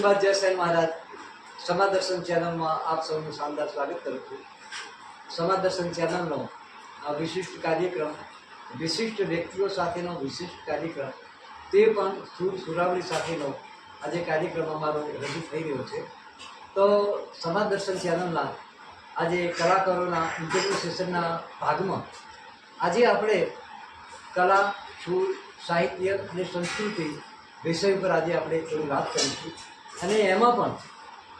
નિંબાદ સાઈ મહારાજ. સમાદર્શન ચેનલમાં આપ સૌનું શાનદાર સ્વાગત કરું છું. સમાદર્શન ચેનલનો આ વિશિષ્ટ કાર્યક્રમ, વિશિષ્ટ વ્યક્તિઓ સાથેનો વિશિષ્ટ કાર્યક્રમ, તે પણ સુર સુરાવણી સાથેનો આજે કાર્યક્રમ અમારો રજૂ થઈ રહ્યો છે. તો સમાદર્શન ચેનલના આજે કલાકારોના ઇન્ટરવ્યુ સેશનના ભાગમાં આજે આપણે કલા, સુર, સાહિત્ય અને સંસ્કૃતિ વિષય ઉપર આજે આપણે થોડી વાત કરીશું. અને એમાં પણ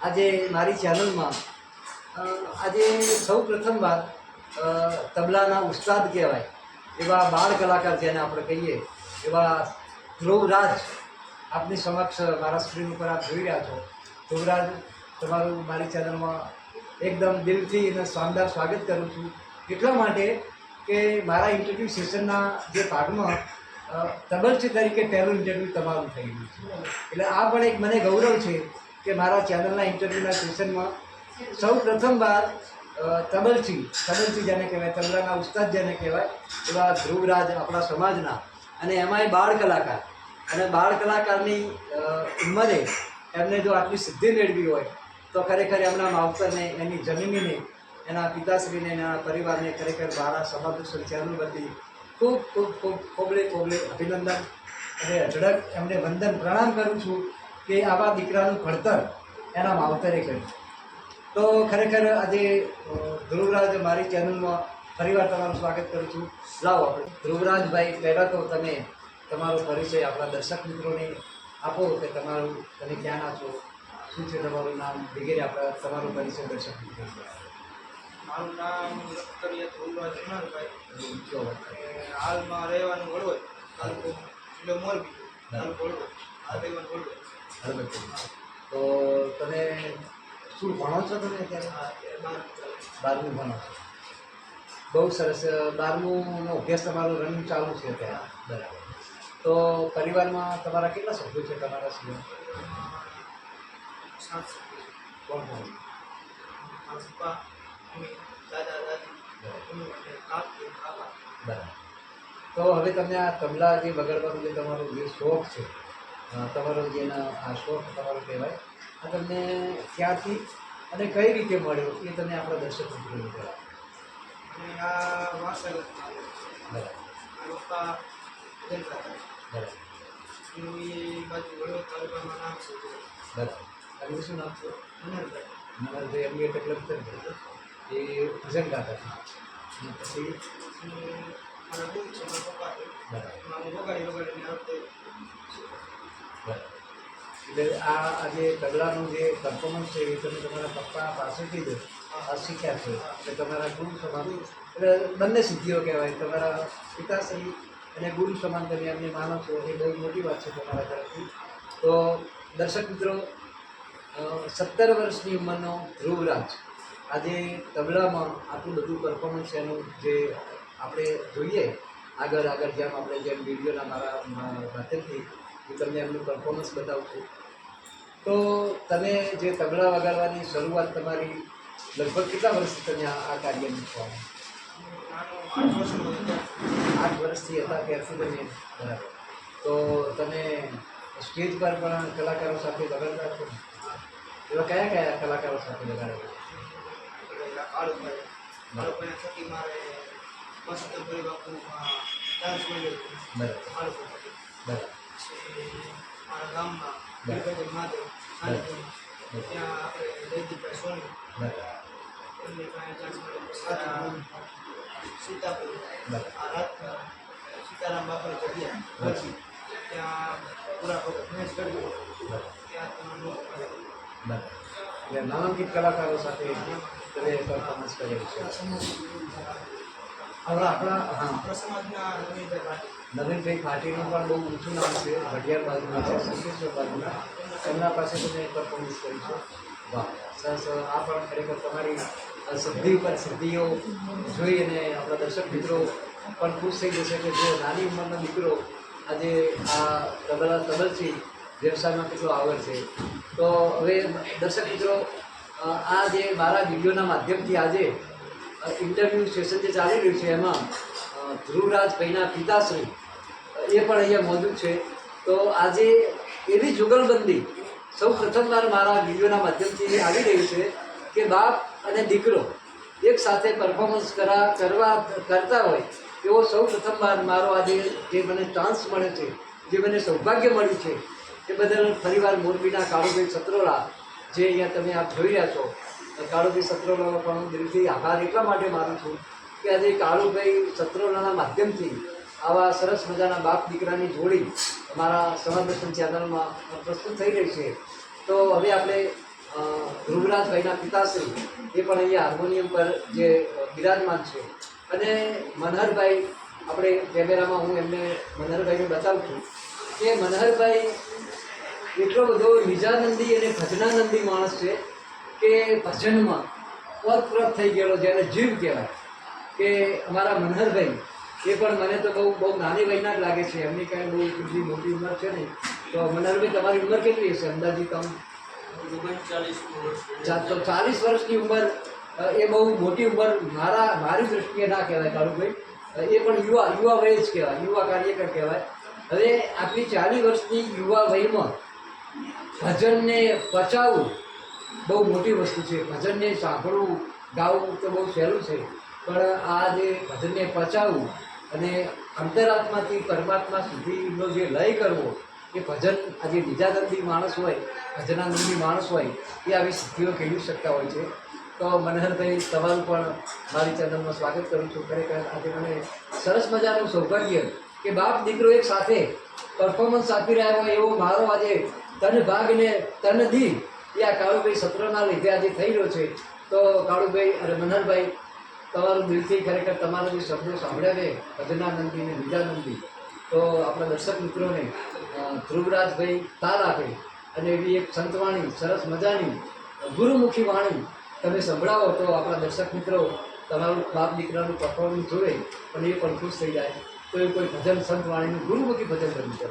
આજે મારી ચેનલમાં આજે સૌ પ્રથમવાર વાર તબલાના ઉસ્તાદ કહેવાય, એવા બાળ કલાકાર જેને આપણે કહીએ, એવા ધ્રુવરાજ આપની સમક્ષ મારા સ્ક્રીન ઉપર આપ જોઈ રહ્યા છો. ધ્રુવરાજ, તમારું મારી ચેનલમાં એકદમ દિલથી અને શાનદાર સ્વાગત કરું છું. એટલા માટે કે મારા ઇન્ટરવ્યૂ સેશનના જે ભાગમાં તબલચી તરીકે પહેલું ઇન્ટરવ્યૂ તમારું થઈ ગયું છે. એટલે આ પણ એક મને ગૌરવ છે કે મારા ચેનલના ઇન્ટરવ્યૂના સેશનમાં સૌ પ્રથમવાર તબલચી તબલચી જેને કહેવાય, તબલાના ઉસ્તાદ જેને કહેવાય, એવા ધ્રુવરાજ આપણા સમાજના અને એમાંય બાળ કલાકાર. અને બાળ કલાકારની ઉંમરે એમને જો આટલી સિદ્ધિ મેળવી હોય, તો ખરેખર એમના માવતરને, એની જમીનીને, એના પિતાશ્રીને, એના પરિવારને ખરેખર મારા સમાજ ચેનલ વતી ખૂબ ખૂબ ખૂબ ખોબલે ખોબલે અભિનંદન અને અઢળક એમને વંદન પ્રણામ કરું છું કે આવા દીકરાનું ઘડતર એના માવતરે કર્યું. તો ખરેખર આજે ધ્રુવરાજ મારી ચેનલમાં ફરીવાર તમારું સ્વાગત કરું છું. લાવો ધ્રુવરાજભાઈ, પહેલાં તો તમે તમારો પરિચય આપણા દર્શક મિત્રોને આપો કે તમારું તમે ક્યાંના છો? શું છે તમારું નામ? વગેરે આપણા તમારો પરિચય દર્શક મિત્રો મારું નામ જુનારભાઈ કહો. અને હાલમાં રહેવાનું વડોદ. તાલુકો જિલ્લો મોરબી. તાલુકો વડોદ. હાલ રહેવાનું વડોદ. તો તમે શું ભણો છો તમે અત્યારે? બારમું ભણો છો. બહુ સરસ. બારમુંનો અભ્યાસ તમારો રનિંગ ચાલુ છે ત્યાં. બરાબર. તો પરિવારમાં તમારા કેટલા સભ્યો છે તમારા સિવાય કોણ કોણ? તો હવે તમને આ તબલા જે વગાડવાનો જે તમારો જે શોખ છે તમારો જે આ શોખ તમારો કહેવાય, આ તમને ક્યાંથી અને કઈ રીતે મળ્યો એ તમે આપણા દર્શક મિત્રો બરાબર. શું નામ છે? મનરભાઈ નવલભાઈ એમની એટલે એ ભજન ગાતા હતા પછી એટલે આ આજે તબલાનું જે પરફોર્મન્સ છે એ તમે તમારા પપ્પા પાસેથી જ શીખ્યા છે. એટલે તમારા ગુરુ સમાન, એટલે બંને સિદ્ધિઓ કહેવાય. તમારા પિતાશ્રી અને ગુરુ સમાન તમે એમને માનો છો. એ બહુ મોટી વાત છે તમારા તરફથી. તો દર્શક મિત્રો સત્તર વર્ષની ઉંમરનો ધ્રુવરાજ આજે તબલામાં આટલું બધું પરફોર્મન્સ એનું જે આપણે જોઈએ આગળ આગળ જેમ આપણે જેમ વિડીયોના મારા માધ્યમથી હું તમને એમનું પરફોર્મન્સ બતાવું છું. તો તમે જે તબલા વગાડવાની શરૂઆત તમારી લગભગ કેટલા વર્ષથી તમે આ કાર્યમાં છો? આઠ વર્ષથી હતા ત્યારથી તમે? બરાબર. તો તમે સ્ટેજ પર પણ કલાકારો સાથે વગાડતા છો? એવા કયા કયા કલાકારો સાથે વગાડેલા એટલે કાળુભાઈ કાળુભાઈ થકી મારે મસ્ત ભરી બાપુમાં ડાન્સ મળ્યો પછી મારા ગામમાં ગણપતિ મહાદેવ ત્યાં આપણે જયદીપભાઈ સોની એમની પાસે ચાન્સ મળ્યો સીતાપુર. આ રાતના સીતારામ બાપા જગ્યા પછી? ત્યાં પૂરા ભગત કર્યો. ત્યાં તમે નામાંકિત કલાકારો સાથે તમે પરફોર્મન્સ કરેલું છે. હવે આપણા હા. સમાજના નવીનભાઈ ભાટી પણ બહુ ઊંચું નામ છે ભટિયાર બાજુના છે સંકેશ્વર બાજુના એમના પાસે તમે પરફોર્મન્સ કર્યું છે. વાહ સરસ આ પણ ખરેખર તમારી સિદ્ધિ પર સિદ્ધિઓ જોઈ અને આપણા દર્શક મિત્રો પણ ખુશ થઈ જશે કે જો નાની ઉંમરનો દીકરો આજે આ તબલા તબલથી વ્યવસાયમાં કેટલો આગળ છે. તો હવે દર્શક મિત્રો આ જે મારા વિડીયોના માધ્યમથી આજે ઇન્ટરવ્યૂ સેશન જે ચાલી રહ્યું છે એમાં ધ્રુવરાજભાઈના પિતાશ્રી એ પણ અહીંયા મોજૂદ છે. તો આજે એવી જુગલબંધી સૌ પ્રથમવાર મારા વિડીયોના માધ્યમથી આવી રહ્યું છે કે બાપ અને દીકરો એક સાથે પરફોર્મન્સ કરા, કરવા, કરતા હોય, એવો સૌ પ્રથમવાર મારો આજે જે મને ચાન્સ મળે છે, જે મને સૌભાગ્ય મળ્યું છે, એ બદલ ફરીવાર મોરબીના કાળુભાઈ સત્રોલા જે અહીંયા તમે આપ જોઈ રહ્યા છો કાળુભાઈ સત્રોલાનો પણ દિલથી આભાર એટલા માટે માનું છું કે આજે કાળુભાઈ સત્રોલાના માધ્યમથી આવા સરસ મજાના બાપ દીકરાની જોડી અમારા સમાદર્શન ચેનલમાં પ્રસ્તુત થઈ રહી છે. તો હવે આપણે ધ્રુવરાજભાઈના પિતાશ્રી, એ પણ અહીંયા હાર્મોનિયમ પર જે બિરાજમાન છે. અને મનહરભાઈ, આપણે કેમેરામાં હું એમને મનહરભાઈને બતાવું છું કે મનહરભાઈ એટલો બધો નિજાનંદી અને ભજનાનંદી માણસ છે કે ભજનમાં ઓતપ્રોત થઈ ગયેલો જેને જીવ કહેવાય. કે અમારા મનહરભાઈ, એ પણ મને તો બહુ બહુ નાની વયના જ લાગે છે. એમની કાંઈ બહુ બીજી મોટી ઉંમર છે નહીં. તો મનહરભાઈ, તમારી ઉંમર કેટલી હશે? અંદાજિત આમ તો ચાલીસ વર્ષની ઉંમર એ બહુ મોટી ઉંમર મારા, મારી દૃષ્ટિએ ના કહેવાય, કાળુભાઈ. એ પણ યુવા યુવા વય જ કહેવાય, યુવા કાર્યકર કહેવાય. હવે આટલી ચાલીસ વર્ષની યુવા વયમાં ભજનને પચાવવું બહુ મોટી વસ્તુ છે. ભજનને સાંભળવું, ગાવું તો બહુ સહેલું છે. પણ આ જે ભજનને પચાવવું અને અંતરાત્માથી પરમાત્મા સુધીનો જે લય કરવો, એ ભજન આજે નિજાનંદી માણસ હોય, ભજનાનંદી માણસ હોય, એ આવી સિદ્ધિઓ ખેડી શકતા હોય છે. તો મનહરભાઈ તમારું પણ મારી ચેનલમાં સ્વાગત કરું છું. ખરેખર આજે મને સરસ મજાનું સૌભાગ્ય કે બાપ દીકરો એક સાથે પરફોર્મન્સ આપી રહ્યા હોય એવો મારો આજે તન ભાગ ને તન દી એ આ કાળુભાઈ સત્રના લીધે આજે થઈ રહ્યો છે. તો કાળુભાઈ અને મનહરભાઈ તમારું દિલથી ખરેખર તમારા જે શબ્દો સાંભળ્યા છે, ભજનાનંદી ને વિદ્યાનંદી તો આપણા દર્શક મિત્રોને ધ્રુવરાજભાઈ તાલ આપે અને એવી એક સંતવાણી, સરસ મજાની, ગુરુમુખી વાણી તમે સંભળાવો તો આપણા દર્શક મિત્રો તમારું બાપ દીકરાનું પરફોર્મન્સ જોવે પણ એ પણ ખુશ થઈ જાય. તો એ કોઈ ભજન સંતવાણીનું ગુરુમુખી ભજન બની કરો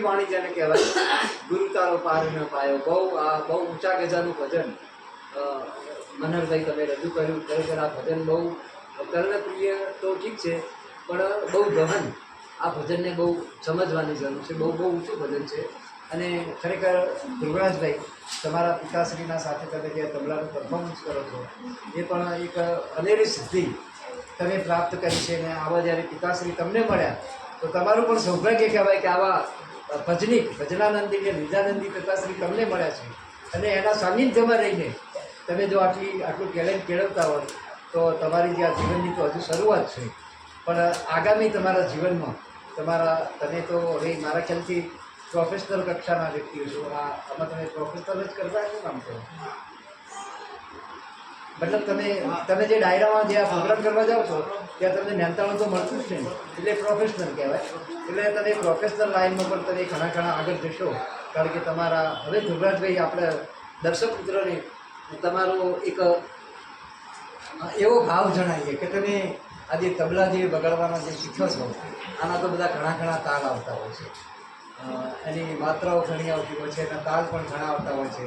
ગુરુમુખી વાણી જેને કહેવાય ગુરુ તારો પાર ન પાયો. બહુ, આ બહુ ઊંચા ગજાનું ભજન મનહરભાઈ તમે રજૂ કર્યું, ખરેખર આ ભજન બહુ કર્ણપ્રિય તો ઠીક છે, પણ બહુ ગહન. આ ભજનને બહુ સમજવાની જરૂર છે, બહુ બહુ ઊંચું ભજન છે. અને ખરેખર ધ્રુવરાજભાઈ, તમારા પિતાશ્રીના સાથે તમે જે તબલાનું પરફોર્મન્સ કરો છો, એ પણ એક અનેરી સિદ્ધિ તમે પ્રાપ્ત કરી છે અને આવા જ્યારે પિતાશ્રી તમને મળ્યા, તો તમારું પણ સૌભાગ્ય કહેવાય કે આવા ભજનિક ભજનાનંદી કે નિજાનંદી પિતાશ્રી તમને મળ્યા છે. અને એના સાનિધ્યમાં રહીને તમે જો આટલી આટલું ટેલેન્ટ કેળવતા હોય તો તમારી જે આ જીવનની તો હજુ શરૂઆત છે. પણ આગામી તમારા જીવનમાં તમારા તમે તો હવે મારા ખ્યાલથી પ્રોફેશનલ કક્ષાના વ્યક્તિઓ છો. આ આમાં તમે પ્રોફેશનલ જ કરતા શું કામ કરો? મતલબ તમે તમે જે ડાયરામાં જે આ પ્રોગ્રામ કરવા જાઓ છો ત્યાં તમને નિયંત્રણ તો મળતું જ નહીં એટલે પ્રોફેશનલ કહેવાય. એટલે તમે પ્રોફેશનલ લાઈનમાં પણ તમે ઘણા ઘણા આગળ જશો. કારણ કે તમારા, હવે ધ્રુવરાજભાઈ આપણે દર્શક મિત્રોને તમારો એક એવો ભાવ જણાવીએ કે તમે આજે તબલા જે બગાડવાના જે શીખો છો, આના તો બધા ઘણા ઘણા તાલ આવતા હોય છે. એની માત્રાઓ ઘણી આવતી હોય છે, એના તાલ પણ ઘણા આવતા હોય છે.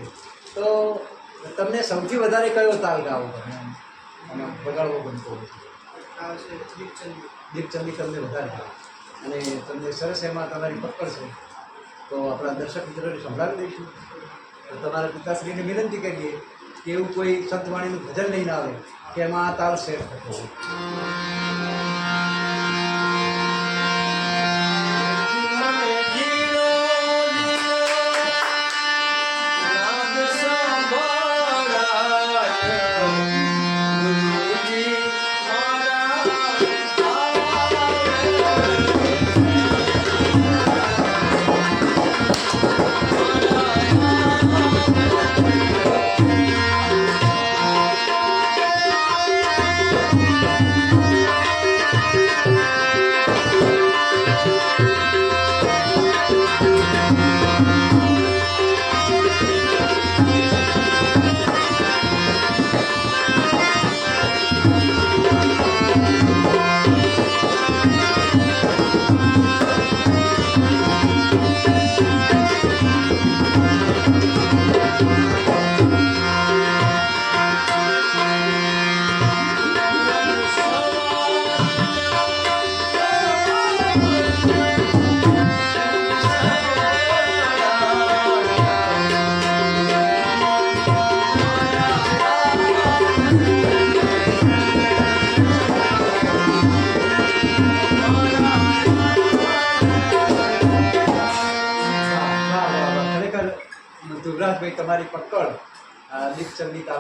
તો તમને સૌથી વધારે કયો તાલ ગાવો બગાડવો ગમતો હોય છે? આ છે દીપચંદી દીપચંદી તમને વધારે ભાવે. અને તમને સરસ એમાં તમારી પકડ છે. તો આપણા દર્શક મિત્રોને સંભળાવી દઈશું. તો તમારા પિતાશ્રીને વિનંતી કરીએ કે એવું કોઈ સંતવાણીનું ભજન લઈને આવે કે એમાં આ સેટ થતો હોય.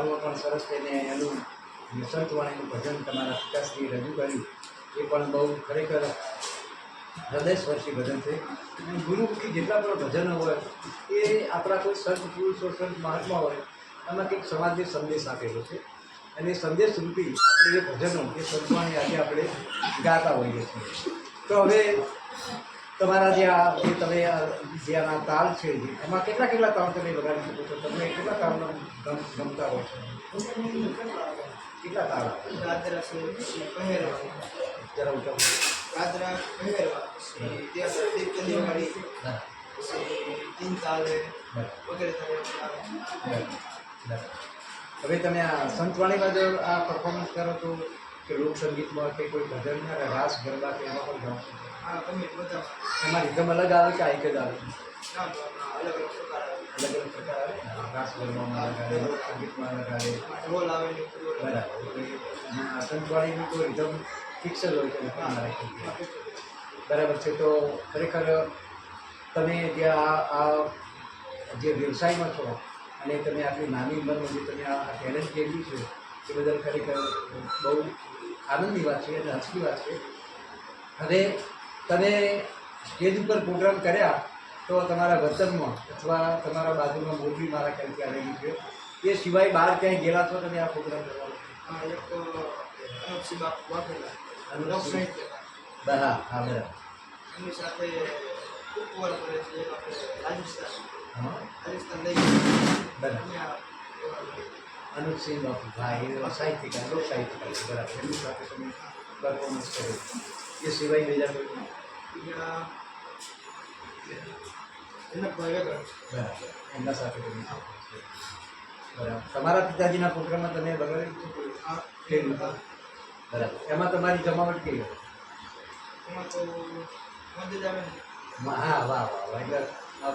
દીપચંદી પણ સરસ તેને એનું સંતવાણીનું ભજન તમારા પિતાશ્રી રજૂ કર્યું. એ પણ બહુ ખરેખર હૃદયસ્પર્શી ભજન છે. અને ગુરુમુખી જેટલા પણ ભજનો હોય, એ આપણા કોઈ સંત, પુરુષો, સંત, મહાત્મા હોય, એમાં કંઈક સમાજને સંદેશ આપેલો છે. અને સંદેશ રૂપી આપણે એ ભજનો, એ સંતવાણી આજે આપણે ગાતા હોઈએ છીએ. તો હવે તમારા જે આ જે તમે આ જે આના તાલ છે એમાં કેટલા કેટલા તાલ તમે વગાડી શકો છો તમને કેટલા તાલ ગમ- ગમતા હોય છે કેટલા તાલ? દાદરા પહેરવા જરા ઊંચા દાદરા પહેરવા પછી વાળી તીન તાલે વગેરે. હવે તમે આ સંતવાણીમાં જો આ પરફોર્મન્સ કરો તો કે લોકસંગીતમાં કે કોઈ ભજન રાસ ગરબા કે એમાં પણ ગાઓ આ તમે બધા એમાં રીધમ અલગ આવે કે આઈક જ આવે? અલગ અલગ પ્રકાર આવે. અલગ અલગ પ્રકાર આવે? ને? અલગ આવે લોકસંગીતમાં અલગ આવે ઢોલ આવે. બરાબર. એટલે તો એકદમ ફિક્સલ હોય છે. બરાબર છે. તો ખરેખર તમે જે આ આ જે વ્યવસાયમાં છો અને તમે આટલી નાની ઉંમરમાં જે તમે આ ટેલેન્ટ કેળવ્યું છે એ બદલ ખરેખર બહુ આનંદની વાત છે અને હસની વાત છે. હવે તમે સ્ટેજ ઉપર પ્રોગ્રામ કર્યા તો તમારા વતનમાં અથવા તમારા બાજુમાં મોરબી મારા કંઈક આવેલી છે. એ સિવાય બહાર ક્યાંય ગયેલા તો તમે આ પ્રોગ્રામ કરવાનો આ એક હા હા બરાબર. એમની સાથે ઉપવર કરે છે રાજસ્થાન રાજસ્થાન લઈ બરાબર. અનુપસિંહ બાપુ હા એ સાહિત્યકાર લોક સાહિત્યકાર બરાબર. એમની સાથે તમે પરફોર્મન્સ કર્યું. એ સિવાય બીજા એમના સાથે. બરાબર. તમારા પિતાજીના પ્રોગ્રામમાં તમે આ બરાબર. એમાં તમારી જમાવટ કેવી હતી? હા વાહ વાહ વાહ. એટલે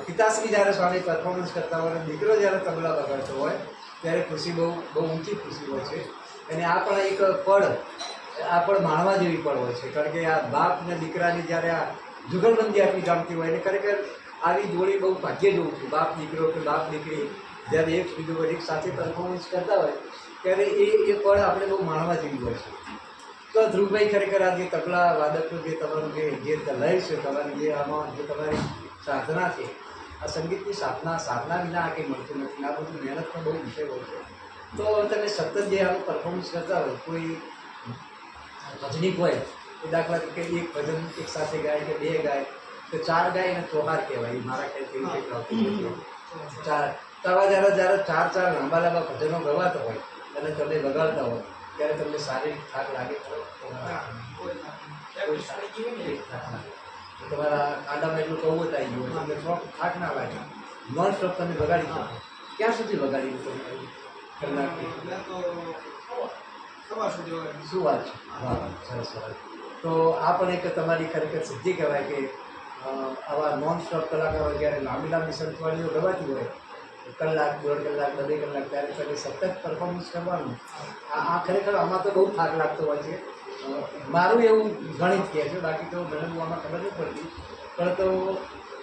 પિતાશ્રી જ્યારે સ્વામી પરફોર્મન્સ કરતા હોય અને દીકરો જ્યારે તબલા વગાડતો હોય ત્યારે ખુશી બહુ બહુ ઊંચી ખુશી હોય છે. અને આ પણ એક પળ આ પણ માણવા જેવી પણ હોય છે. કારણ કે આ બાપ ને દીકરાની જ્યારે આ જુગલબંધી આટલી જામતી હોય અને ખરેખર આવી જોડી બહુ ભાગ્ય જોઉં છું. બાપ દીકરો કે બાપ દીકરી જ્યારે એક બીજું એક સાથે પરફોર્મન્સ કરતા હોય, ત્યારે એ એ પળ આપણે બહુ માણવા જેવી હોય છે. તો ધ્રુવભાઈ ખરેખર આ જે તબલા, વાદકનું જે તમારું જે જે લય છે, તમારી જે આમાં જે તમારી સાધના છે, આ સંગીતની સાધના સાધના વિના આ કંઈ મળતું નથી. આ બધું મહેનતનો બહુ વિષય હોય છે. તો તમે સતત જે આનું પરફોર્મન્સ કરતા હોય, કોઈ ભજનીક હોય તો દાખલા તરીકે એક ભજન એક સાથે ગાય કે બે ગાય તો ચાર ગાય અને ચોહાર કહેવાય એ મારા ખ્યાલથી એવું કંઈક આવતું હોય છે. ચાર તો આવા જ્યારે જ્યારે ચાર ચાર લાંબા લાંબા ભજનો ગવાતા હોય અને તમે વગાડતા હોય ત્યારે તમને શારીરિક થાક લાગે ખરો? ના, કોઈ ના. પ્રેક્ટિસ કરી ગઈ હોય ને થાક લાગે. તો તમારા કાંડામાં એટલું કવત આવી ગયું હોય તમને થોડોક થાક ના લાગે નોન સ્ટોપ તમે વગાડી શકો ક્યાં સુધી વગાડી તમે કલાકથી મેં તો સવાર સુધી વગાડી. શું વાત છે? વાહ, સરસ સરસ. તો આ પણ એક તમારી ખરેખર સિદ્ધિ કહેવાય કે આવા નોન સ્ટોપ કલાકારો જ્યારે લાંબી લાંબી સંતવાળીઓ ગવાતી હોય કલાક દોઢ કલાક બે કલાક ત્યારે ત્યારે સતત પરફોર્મન્સ કરવાનું આ આ ખરેખર આમાં તો બહુ થાક લાગતો હોય છે. મારું એવું ગણિત કહે છે બાકી તો મને આમાં ખબર નથી પડતી. પણ તો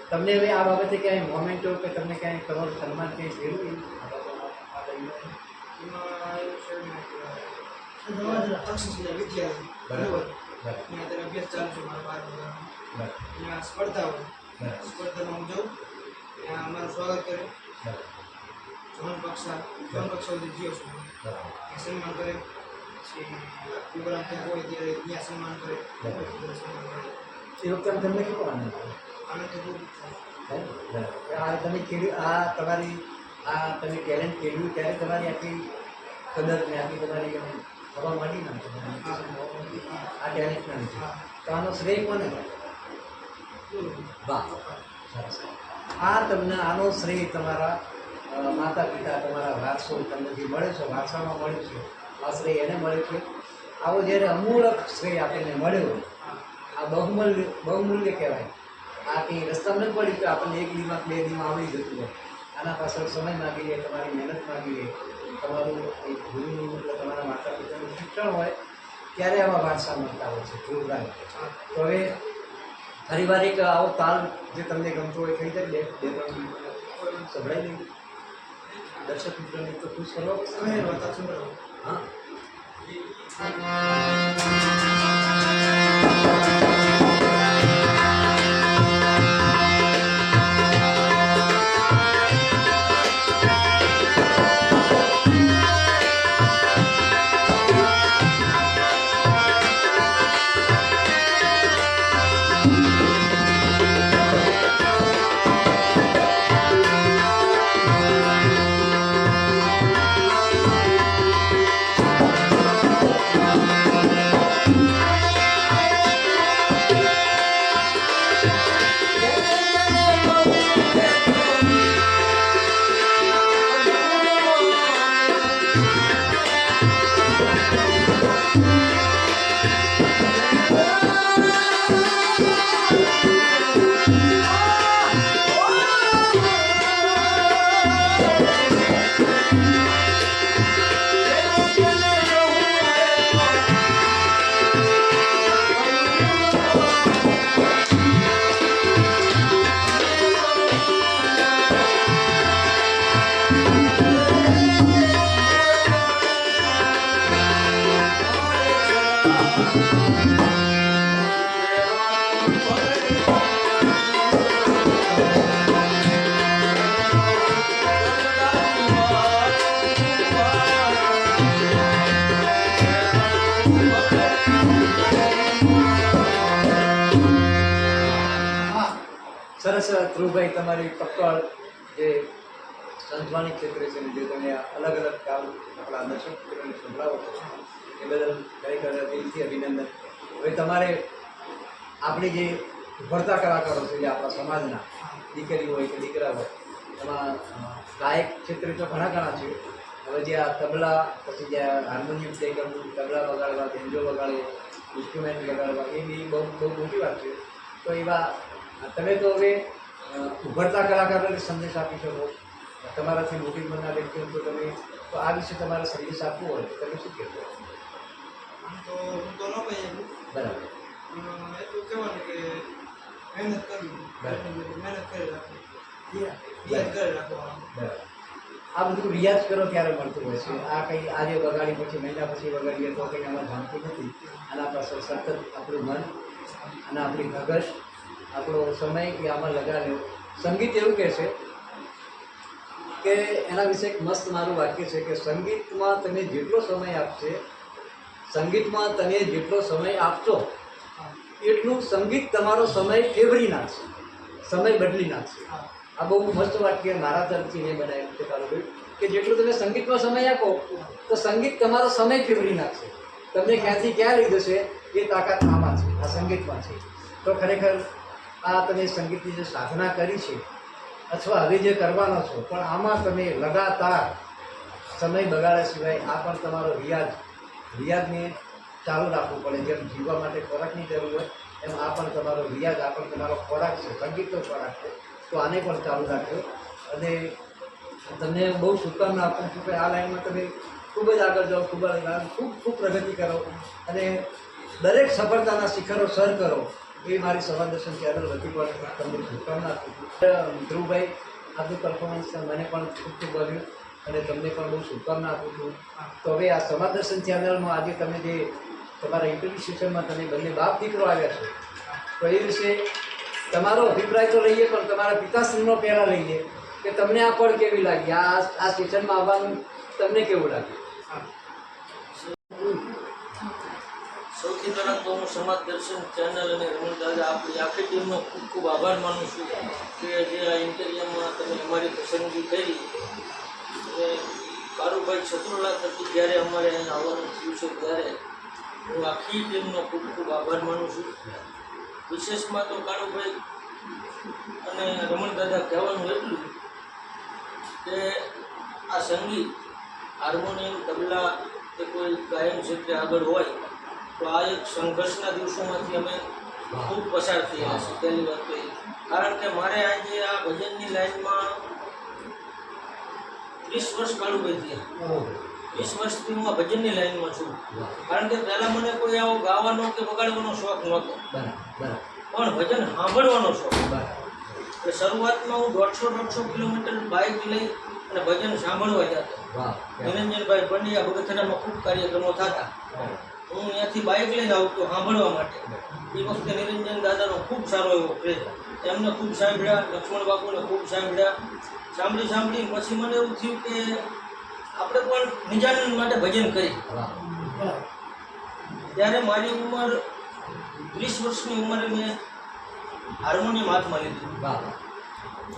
તમને હવે આ બાબતે ક્યાંય મોમેન્ટો કે તમને ક્યાંય તમારું સન્માન ક્યાંય થયેલું તક્ષશિલા વિદ્યાલય બરાબર ત્યાં અત્યારે અભ્યાસ ચાલુ છે મારા બાર ત્યાં સ્પર્ધા હોય સ્પર્ધામાં હું જાઉં ત્યાં અમારું સ્વાગત કરે બરાબર કક્ષા ધોરણ કક્ષા સુધી જીઓ છું સન્માન કરે પ્રોગ્રામ ત્યાં હોય ત્યારે ત્યાં સન્માન કરે એ વખતે તમને કેવો આનંદ? આનંદ તો ખૂબ. આ તમે કેળવ્યું આ તમારી આ તમે ટેલેન્ટ કેળવ્યું ત્યારે તમારી આખી કદર ને આખી તમારી આમ હવા માંડી ના આ ટેલેન્ટના લીધે તો આનો શ્રેય કોને આ તમને, આનો શ્રેય તમારા માતા પિતા તમારા વારસો તમને જે મળે છે, વારસામાં મળે છે, આ શ્રેય એને મળે છે. આવો જ્યારે અમૂલક શ્રેય આપણને મળ્યો, આ બહુમૂલ્ય બહુમૂલ્ય કહેવાય. આ કંઈ રસ્તા નથી પડી કે આપણને એક દીમાં બે દીમાં આવડી જતું હોય. આના પાછળ સમય માગી લે, તમારી મહેનત માગી લે. તમારું એક ગુરુનું મતલબ તમારા માતા પિતાનું શિક્ષણ હોય ત્યારે આવા વારસા મળતા હોય છે હા તો હવે ફરી વાર એક આવો તાલ જે તમને ગમતો હોય થઈ જાય બે બે ત્રણ સંભળાઈ નહીં. દર્શક મિત્રોને તો ખુશ કરો. હા. સરસ ધ્રુવભાઈ તમારી પક્કડ જે સંતવાણી ક્ષેત્રે છે જે તમે અલગ અલગ કામ આપણા દર્શક મિત્રોને સંભળાવો છો, એ બદલ ખરેખર દિલથી અભિનંદન. હવે તમારે આપણી જે ઉભરતા કલાકારો છે, જે આપણા સમાજના દીકરી હોય કે દીકરા હોય, એમાં ગાયક ક્ષેત્રે તો ઘણા ઘણા છે. હવે જે આ તબલા, પછી જે હાર્મોનિયમ પ્લે કરવું તબલા વગાડવા બેન્જો વગાડવો ઇન્સ્ટ્રુમેન્ટ વગાડવા, એ બી બહુ બહુ મોટી વાત છે. તો એવા તમે તો હવે ઉભરતા કલાકારોને સંદેશ આપી શકો. તમારાથી મોટી બનનાર વ્યક્તિઓ તો તમે તો આ વિશે તમારે સંદેશ આપવો હોય તો તમે શું કહેશો? તો હું તો ન કહી શકું. બરાબર. એટલું કહેવાનું કે મહેનત કરવી. મહેનત કરી રાખવી. યાદ કરી રાખવાનું. બરાબર. આ બધું રિયાઝ કરો ત્યારે મળતું હોય છે. આ કંઈ આજે વગાડી પછી મહિના પછી વગાડીએ તો કંઈ આમાં જાણતું નથી. આના પાછળ સતત આપણું મન અને આપણી ધગશ આપણો સમય એ આમાં લગાડ્યો. સંગીત એવું કહે છે કે એના વિશે એક મસ્ત મારું વાક્ય છે કે સંગીતમાં તમે જેટલો સમય આપશે, સંગીતમાં તમે જેટલો સમય આપશો, એટલું સંગીત તમારો સમય ફેવરી નાખશે, સમય બદલી નાખશે. આ બહુ મસ્ત વાક્ય મારા તરફથી મેં બનાવ્યું છે કારુભાઈ કે જેટલું તમે સંગીતમાં સમય આપો, તો સંગીત તમારો સમય ફેવરી નાખશે. તમને ક્યાંથી ક્યાં લઈ જશે એ તાકાત આમાં છે, આ સંગીતમાં છે. તો ખરેખર આ તમે સંગીતની જે સાધના કરી છે, અથવા હવે જે કરવાનો છો, પણ આમાં તમે લગાતાર સમય બગાડ્યા સિવાય આ પણ તમારો રિયાજ, રિયાજને ચાલુ રાખવું પડે. જેમ જીવવા માટે ખોરાકની જરૂર હોય, એમ આ પણ તમારો રિયાજ, આ પણ તમારો ખોરાક છે, સંગીતનો ખોરાક છે, તો આને પણ ચાલુ રાખજો. અને તમને બહુ શુભકામના આપું છું કે આ લાઈનમાં તમે ખૂબ જ આગળ જાઓ, ખૂબ જ ખૂબ ખૂબ પ્રગતિ કરો. અને દરેક સફળતાના શિખરો સર કરો. એ મારી સભા દર્શન ચેનલ વધુ પણ તમને શુભકામના આપું છું. ધ્રુવભાઈ આપનું પરફોર્મન્સ મને પણ ખૂબ ખૂબ ગમ્યું અને તમને પણ બહુ શુભકામના આપું છું. તો હવે આ સમાજ દર્શન ચેનલમાં આજે તમે જે તમારા ઇન્ટરવ્યુ સેશનમાં તમે બંને બાપ દીકરો આવ્યા છો, તો એ વિશે તમારો અભિપ્રાય તો લઈએ, પણ તમારા પિતાશ્રીનો પહેલાં લઈએ કે તમને આ પળ કેવી લાગી? આ આ સ્ટેશનમાં આવવાનું તમને કેવું લાગ્યું? સૌથી પહેલાં તો હું સમાજ દર્શન ચેનલ અને રમણ દાદા આપણી આખી ટીમનો ખૂબ ખૂબ આભાર માનું છું કે જે આ ઇન્ટરવ્યુમાં તમે અમારી પસંદગી કરી. અને કારુભાઈ શત્રુલા થકી જ્યારે અમારે અહીં આવવાનું થયું છે ત્યારે હું આખી ટીમનો ખૂબ ખૂબ આભાર માનું છું. વિશેષમાં તો કારુભાઈ અને રમણ દાદા કહેવાનું એટલું કે આ સંગીત, હાર્મોનિયમ, તબલા કે કોઈ ગાયન ક્ષેત્રે આગળ હોય તો આ એક સંઘર્ષના દિવસોમાંથી અમે ખૂબ પસાર થયા છીએ. પહેલી વાત તો કારણ કે મારે આજે આ ભજનની લાઈનમાં ત્રીસ વર્ષ કાળુભાઈ થયા. વીસ વર્ષથી હું આ ભજનની લાઈનમાં છું. કારણ કે પહેલાં મને કોઈ આવો ગાવાનો કે વગાડવાનો શોખ નહોતો. પણ ભજન સાંભળવાનો શોખ. એટલે શરૂઆતમાં હું દોઢસો દોઢસો કિલોમીટર બાઇક લઈ અને ભજન સાંભળવા જતો. નિરંજનભાઈ પંડ્યા બગથરામાં ખૂબ કાર્યક્રમો થતા. હું અહીંયાથી બાઇક લઈને આવતો સાંભળવા માટે. એ વખતે નિરંજન દાદાનો ખૂબ સારો એવો ક્રેઝ એમને ખૂબ સાંભળ્યા, લક્ષ્મણ બાપુને ખૂબ સાંભળ્યા. સાંભળી સાંભળી પછી મને એવું થયું કે આપણે પણ નિજાનંદ માટે ભજન કરી ત્યારે મારી ઉંમર ત્રીસ વર્ષની ઉંમરે મેં હાર્મોનિયમ હાથમાં લીધું.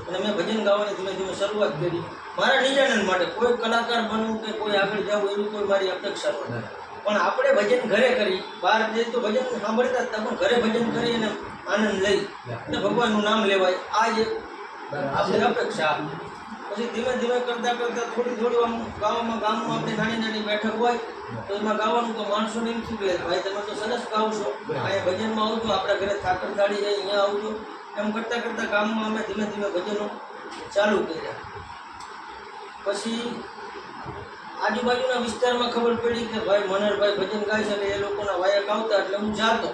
અને મેં ભજન ગાવાની ધીમે ધીમે શરૂઆત કરી. મારા નિજાનંદ માટે કોઈ કલાકાર બનવું કે કોઈ આગળ જવું, એવી કોઈ મારી અપેક્ષા નહોતી. પણ આપણે ભજન ઘરે કરી. બહાર જઈએ તો ભજન સાંભળતા હતા, પણ ઘરે ભજન કરી અને આનંદ લઈ અને ભગવાનનું નામ લેવાય. આ જ આપણે અપેક્ષા. પછી ધીમે ધીમે કરતાં કરતાં થોડી થોડી આમ ગામમાં ગામમાં આપણે નાની નાની બેઠક હોય, તો એમાં ગાવાનું તો માણસોને એમ શું કહે ભાઈ, તમે તો સરસ ગાવ છો. અહીંયા ભજનમાં આવજો, આપણા ઘરે થાકર થાળી જાય અહીંયા આવજો. એમ કરતાં કરતાં ગામમાં અમે ધીમે ધીમે ભજનો ચાલુ કર્યા. પછી આજુબાજુના વિસ્તારમાં ખબર પડી કે ભાઈ મનરભાઈ ભજન ગાય છે અને એ લોકોના વાયક આવતા એટલે હું જાતો.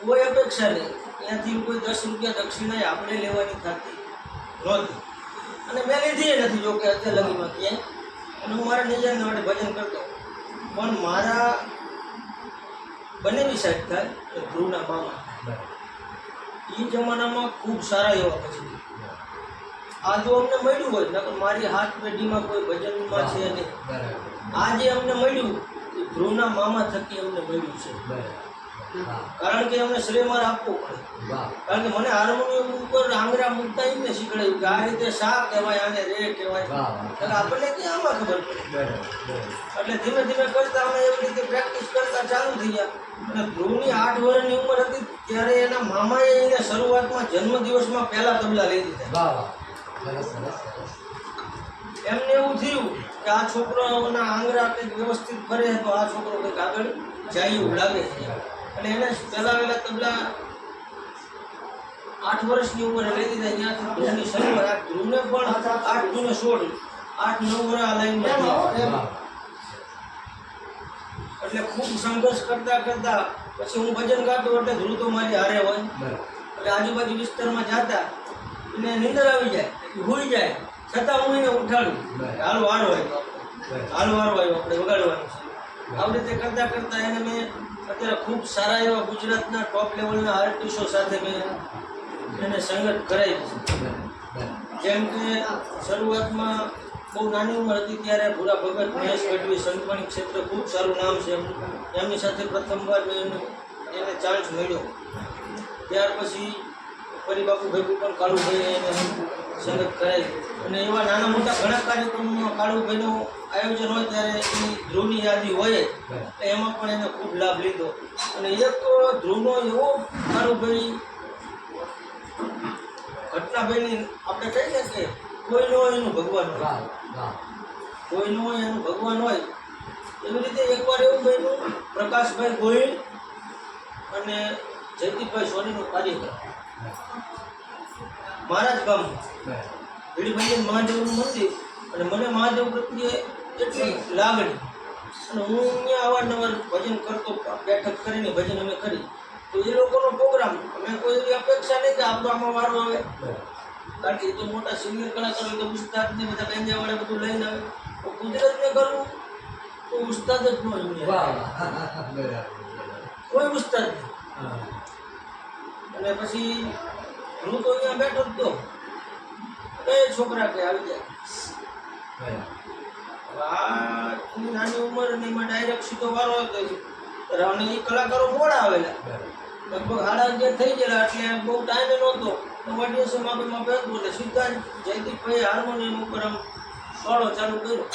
કોઈ અપેક્ષા નહીં. ત્યાંથી કોઈ દસ રૂપિયા દક્ષિણાએ આપણે લેવાની થતી. નહોતી અને મેં લીધી નથી જો કે અત્યારે લગીમાં ક્યાંય અને હું મારા નિજાન માટે ભજન કરતો. પણ મારા બંનેની સાઈડ થાય ધ્રુવના મામા. એ જમાનામાં ખૂબ સારા એવા પછી આ જો અમને મળ્યું હોય નકર મારી હાથ પેઢીમાં કોઈ ભજનમાં છે નહીં. આ જે અમને મળ્યું એ ધ્રુવના મામા થકી અમને મળ્યું છે. કારણ કે અમને શ્રેમાર આપવો પડે. કારણ કે મને હાર્મોનિયમ ઉપર આંગરા મૂકતા એમને શીખડાયું કે આ રીતે શા કહેવાય આને રે કહેવાય. એટલે આપણને ક્યાં આમાં ખબર પડે? એટલે ધીમે ધીમે કરતા અમે એવી રીતે પ્રેક્ટિસ કરતા ચાલુ થઈ ગયા અને ધ્રુવની આઠ વર્ષની ઉંમર હતી ત્યારે એના મામાએ એને શરૂઆતમાં જન્મદિવસમાં પહેલા તબલા લઈ દીધા સરસ સરસ. સરસ એમને એવું થયું કે આ છોકરોના આંગળા કંઈક વ્યવસ્થિત ફરે તો આ છોકરો કંઈક આગળ જાય એવું લાગે. છે અને એને ચલાવેલા તબલા આઠ વર્ષની ઉંમરે લઈ દીધા ત્યાંથી ધ્રુવની શરૂઆત આ ધ્રુવને પણ આઠ જૂને સોળ આઠ નવ વર્ષ આ લાઈનમાં એટલે ખૂબ સંઘર્ષ કરતા કરતા પછી હું ભજન ગાતો એટલે ધ્રુવ તો મારી હારે હોય. એટલે આજુબાજુ વિસ્તારમાં જતા એને નીંદર આવી જાય. ભૂઈ જાય. છતાં હું એને ઉઠાડું. હાલ વારો આવ્યો હાલ વારો આવ્યો આપણે વગાડવાનું છે. આવી રીતે કરતાં કરતાં એને મેં અત્યારે ખૂબ સારા એવા ગુજરાતના ટોપ લેવલના આર્ટિસ્ટો સાથે મેં એને સંગત કરાવી છે. જેમ કે શરૂઆતમાં બહુ નાની ઉંમર હતી ત્યારે ભૂરા ભગત મહેશ ગઢવી સંતવાણી ક્ષેત્રે ખૂબ સારું નામ છે. એમની સાથે પ્રથમવાર મેં એનું એને ચાન્સ મળ્યો. ત્યાર પછી ફરી બાપુ ભેગું પણ કાળુભાઈ એને સંગત કરાવી અને એવા નાના મોટા ઘણા કાર્યક્રમોમાં કાળુભાઈનું આયોજન હોય ત્યારે એની ધ્રુવની યાદી હોય જ એમાં પણ એને ખૂબ લાભ લીધો. અને એક ધ્રુવનો એવો કાળુભાઈ ઘટનાભાઈની આપણે કહીએ કે કોઈ ન હોય એનું ભગવાન હોય. કોઈ ન હોય એનું ભગવાન હોય. એવી રીતે એકવાર એવું બન્યું પ્રકાશભાઈ ગોહિલ અને જયદીપભાઈ સોનીનું કાર્યક્રમ. મારા જ કામ ભીડભંજન મહાદેવનું મંદિર અને મને મહાદેવ પ્રત્યે એટલી લાગણી. અને હું અહીંયા અવારનવાર ભજન કરતો બેઠક કરીને ભજન અમે કરી. તો એ લોકોનો પ્રોગ્રામ અમે કોઈ એવી અપેક્ષા નહીં કે આપણો આમાં વારો આવે. કારણ કે એ તો મોટા સિનિયર કલાકારો તો ઉસ્તાદ ને બધા ગાંજા વાળા બધું લઈને આવે. તો કુદરતને કરવું તો ઉસ્તાદ જ ન વાહ કોઈ ઉસ્તાદ નહીં. અને પછી હું તો અહીંયા બેઠો જ તો. એ છોકરા કે આવી જાય? બરાબર હવે આ એની નાની ઉંમર ને એમાં ડાયરેક્ટ સીધો વારો હતો અને એ કલાકારો મોડા આવેલા લગભગ સાડા અગિયાર થઈ ગયેલા એટલે બહુ ટાઈમ નહોતો. તો ઓડિયન્સે માપે માપે હતું એટલે સીધા જયદીપભાઈ હાર્મોનિયમ ઉપર આમ સોળો ચાલુ કર્યો.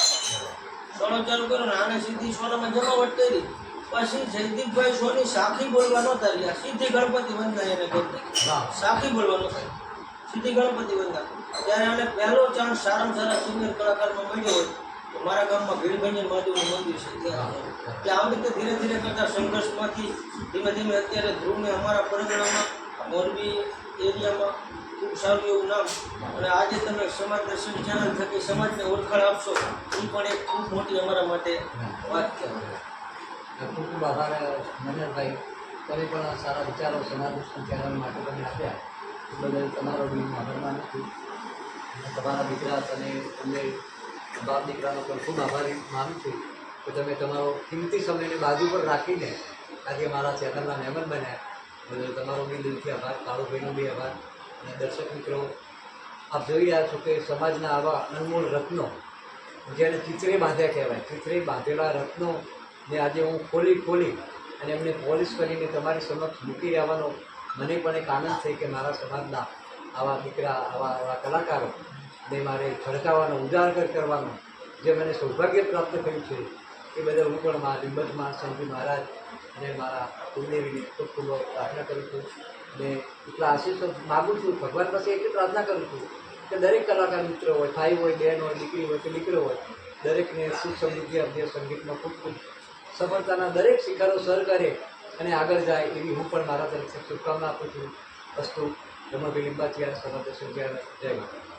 સોળો ચાલુ કર્યો ને આને સીધી સોળામાં જમાવટ કરી. પછી જયદીપભાઈ સોની સાખી બોલવા તર્યા સીધી ગણપતિ વંદના એને કરી નાખી. વાહ સાખી બોલવાનો થાય સીધી ગણપતિ વંદના ત્યારે એને પહેલો ચાન્સ સારામાં સારા સિંગર કલાકારમાં મળ્યો હોય તો મારા ગામમાં ભીડભંજન મહાદેવનું મંદિર છે. ત્યાં એટલે આવી રીતે ધીરે ધીરે કરતા સંઘર્ષમાંથી ધીમે ધીમે અત્યારે ધ્રુવને અમારા પરગણામાં મોરબી એરિયામાં ખૂબ સારું એવું નામ. અને આજે તમે સમાજ દર્શન ચેનલ થકી સમાજને ઓળખાણ આપશો એ પણ એક ખૂબ મોટી અમારા માટે વાત કહેવાય ખૂબ આભાર મનોહરભાઈ તમે પણ સારા વિચારો સમાજ ચેનલ માટે તમે આપ્યા એ બદલ તમારો હું આભાર માનું છું. તમારા દીકરા અને તમને બાપ દીકરાનો પણ ખૂબ આભારી માનું છું કે તમે તમારો કિંમતી સમયને બાજુ પર રાખીને આજે મારા ચેનલના મહેમાન બન્યા. બદલ તમારો બી દિલથી આભાર, કાળુભાઈનો બી આભાર. અને દર્શક મિત્રો, આપ જોઈ રહ્યા છો કે સમાજના આવા અનમોલ રત્નો, જેને ચિત્રે બાંધ્યા કહેવાય. ચિત્રે બાંધેલા રત્નો ને આજે હું ખોલી ખોલી અને એમને પોલિશ કરીને તમારી સમક્ષ મૂકી રહેવાનો મને પણ એક આનંદ છે કે મારા સમાજના આવા દીકરા, આવા આવા કલાકારો ને મારે ખડકાવાનો ઉજાગર કરવાનો જે મને સૌભાગ્ય પ્રાપ્ત થયું છે, એ બદલ હું પણ મારા લીંબજમાં સંતજી મહારાજ અને મારા કુલદેવીની ખૂબ ખૂબ પ્રાર્થના કરું છું ને એટલા આશીષો માગું છું, ભગવાન પાસે એટલી પ્રાર્થના કરું છું કે દરેક કલાકાર મિત્ર હોય, ભાઈ હોય બહેન હોય, દીકરી હોય કે દીકરો હોય, દરેકને સુખ સમૃદ્ધિ અભ્યાસ સંગીતમાં ખૂબ ખૂબ સફળતાના દરેક શિખરો સર કરે અને આગળ જાય એવી હું પણ મારા તરફથી શુભકામના આપું છું. વસ્તુ રમાભાઈ લીંબાચિયા સમાજ દર્શન જય માતા